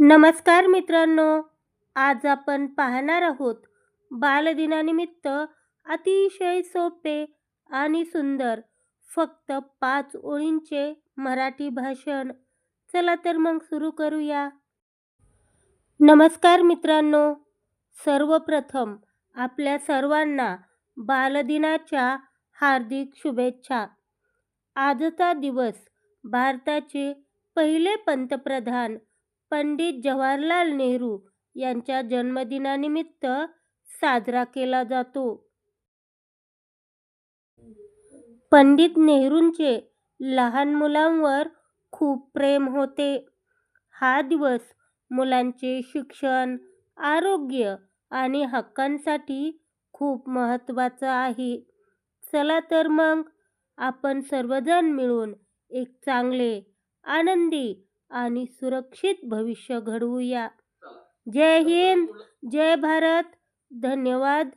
नमस्कार मित्रांनो आज आपण पाहणार आहोत बालदिनानिमित्त अतिशय सोपे आणि सुंदर फक्त पाच ओळींचे मराठी भाषण. चला तर मग सुरू करूया. नमस्कार मित्रांनो सर्वप्रथम आपल्या सर्वांना बालदिनाच्या हार्दिक शुभेच्छा. आजचा दिवस भारताचे पहिले पंतप्रधान पंडित जवाहरलाल नेहरू यांच्या जन्मदिनानिमित्त साजरा केला जातो. पंडित नेहरूंचे लहान मुलांवर खूप प्रेम होते. हा दिवस मुलांचे शिक्षण आरोग्य आणि हक्कांसाठी खूप महत्त्वाचा आहे. चला तर मग आपण सर्वजण मिळून एक चांगले आनंदी आणि सुरक्षित भविष्य घडवूया. जय हिंद जय भारत. धन्यवाद.